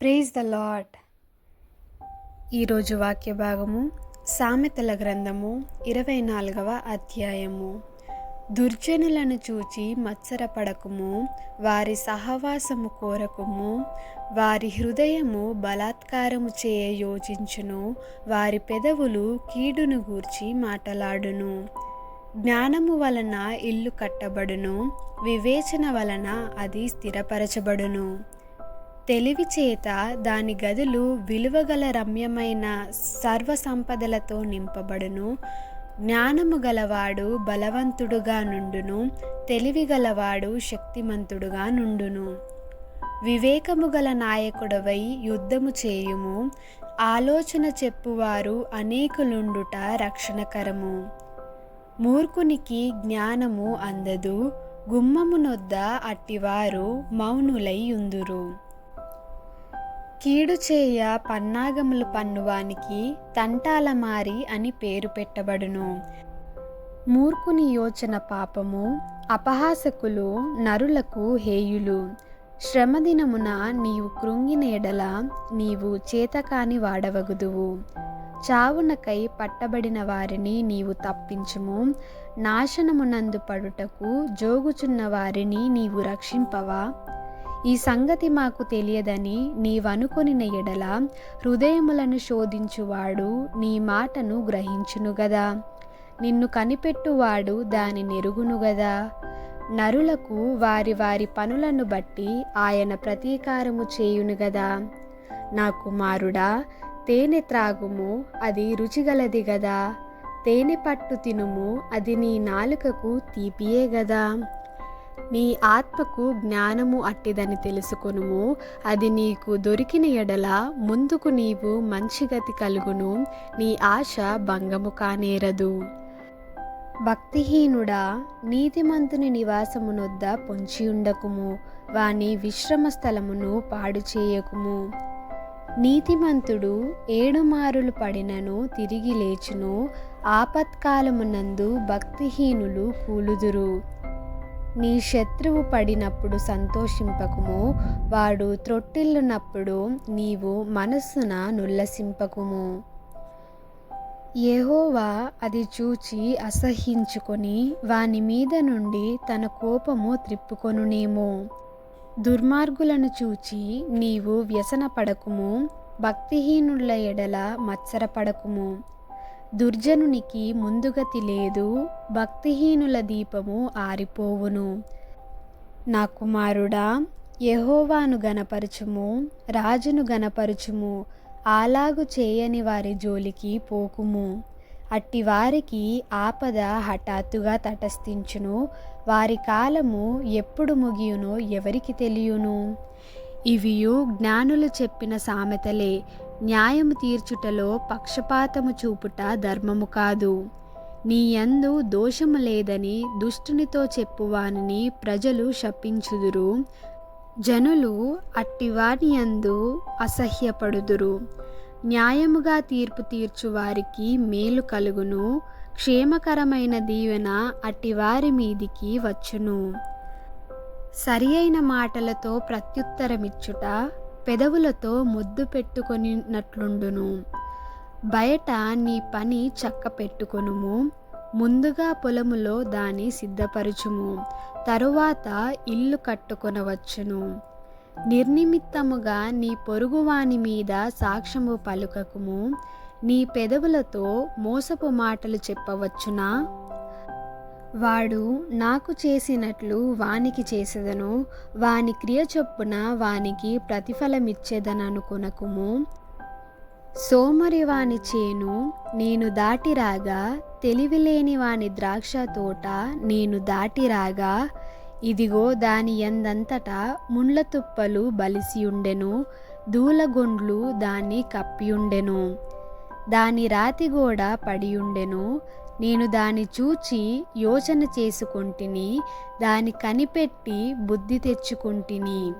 Praise the lord ఈరోజు వాక్య భాగము సామెతల గ్రంథము ఇరవై నాలుగవ అధ్యాయము. దుర్జనులను చూచి మత్సరపడకుము వారి సహవాసము కోరకుము వారి హృదయము బలాత్కారము చేయ యోచించును వారి పెదవులు కీడును గూర్చి మాటలాడును. జ్ఞానము వలన ఇల్లు కట్టబడును వివేచన వలన అది స్థిరపరచబడును. తెలివి చేత దాని గదులు విలువగల రమ్యమైన సర్వ సంపదలతో నింపబడును. జ్ఞానము గలవాడు బలవంతుడుగా నుండును. తెలివి గలవాడు శక్తిమంతుడుగా నుండును. వివేకము గల నాయకుడవై యుద్ధము చేయుము. ఆలోచన చెప్పువారు అనేకులుండుట రక్షణకరము. మూర్ఖునికి జ్ఞానము అందదు. గుమ్మమునొద్ద అట్టివారు మౌనులై ఉందురు. కీడు చేయ పన్నాగములు పన్నువానికి తంటాలమారి అని పేరు పెట్టబడును. మూర్ఖుని యోచన పాపము అపహాసకులు నరులకు హేయులు. శ్రమదినమున నీవు కృంగిన ఎడల నీవు చేతకాని వాడవగుదువు. చావునకై పట్టబడిన వారిని నీవు తప్పించుము. నాశనమునందు పడుటకు జోగుచున్న వారిని నీవు రక్షింపవా? ఈ సంగతి మాకు తెలియదని నీవనుకొనిన ఎడల హృదయములను శోధించువాడు నీ మాటను గ్రహించును గదా. నిన్ను కనిపెట్టువాడు దాని నెరుగును గదా. నరులకు వారి వారి పనులను బట్టి ఆయన ప్రతీకారము చేయును గదా. నా కుమారుడా తేనె త్రాగుము అది రుచిగలది గదా. తేనె పట్టు తినుము అది నీ నాలుకకు తీపియే గదా. నీ ఆత్మకు జ్ఞానము అట్టిదని తెలుసుకొనుము. అది నీకు దొరికిన ఎడల ముందుకు నీవు మంచి గతి కలుగును. నీ ఆశ భంగము కానేరదు. భక్తిహీనుడా నీతిమంతుని నివాసమునొద్ద పొంచి ఉండకుము. వాని విశ్రమ స్థలమును పాడు చేయకుము. నీతిమంతుడు ఏడు మారులు పడినను తిరిగి లేచును. ఆపత్కాలమునందు భక్తిహీనులు కూలుదురు. నీ శత్రువు పడినప్పుడు సంతోషింపకుము వాడు త్రొట్టిల్లునప్పుడు నీవు మనస్సున నుల్లసింపకుము. ఏహోవా అది చూచి అసహ్యించుకొని వాని మీద నుండి తన కోపము త్రిప్పుకొనునేమో. దుర్మార్గులను చూచి నీవు వ్యసనపడకుము భక్తిహీనుల ఎడల మత్సరపడకుము. దుర్జనునికి ముందుగతి లేదు భక్తిహీనుల దీపము ఆరిపోవును. నా కుమారుడా యహోవాను గనపరచుము రాజును గనపరచుము అలాగు చేయని వారి జోలికి పోకుము. అట్టి వారికి ఆపద హఠాత్తుగా తటస్థించును వారి కాలము ఎప్పుడు ముగియునో ఎవరికి తెలియను. ఇవియు జ్ఞానులు చెప్పిన సామెతలే న్యాయము తీర్చుటలో పక్షపాతము చూపుట ధర్మము కాదు. నీ యందు దోషము లేదని దుష్టునితో చెప్పువానిని ప్రజలు శపించుదురు. జనులు అట్టివాని యందు అసహ్యపడుదురు. న్యాయముగా తీర్పు తీర్చువారికి మేలు కలుగును. క్షేమకరమైన దీవెన అట్టివారి మీదికి వచ్చును. సరి అయిన మాటలతో ప్రత్యుత్తరమిచ్చుట పెదవులతో ముద్దు పెట్టుకొనినట్లుండును. బయట నీ పని చక్క పెట్టుకొనుము. ముందుగా పొలములో దాని సిద్ధపరచుము. తరువాత ఇల్లు కట్టుకొనవచ్చును. నిర్నిమిత్తముగా నీ పొరుగువాని మీద సాక్ష్యము పలుకకుము. నీ పెదవులతో మోసపు మాటలు చెప్పవచ్చునా? వాడు నాకు చేసినట్లు వానికి చేసేదను వాని క్రియ చొప్పున వానికి ప్రతిఫలమిచ్చేదననుకొనకుము. సోమరి వాని చేను నేను దాటిరాగా తెలివిలేని వాని ద్రాక్ష తోట నేను దాటిరాగా ఇదిగో దాని ఎందంతటా ముండ్ల తుప్పలు బలిసియుండెను దూలగొండ్లు దాన్ని కప్పియుండెను దాని రాతిగోడ పడియుండెను నేను దాని చూచి యోచన చేసుకొంటిని దాని కనిపెట్టి బుద్ధి తెచ్చుకొంటిని.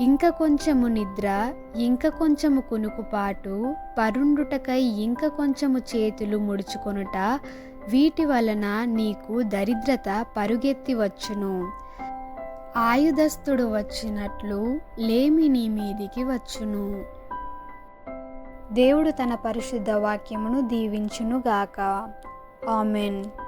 ఇంక కొంచెము నిద్ర ఇంక కొంచెము కునుకుపాటు పరుండుటకై ఇంక కొంచెము చేతులు ముడుచుకొనుట వీటి వలన నీకు దరిద్రత పరుగెత్తి వచ్చును. ఆయుధస్థుడు వచ్చినట్లు లేమి నీ మీదికి వచ్చును. దేవుడు తన పరిశుద్ధ వాక్యమును దీవించునుగాక. Amen.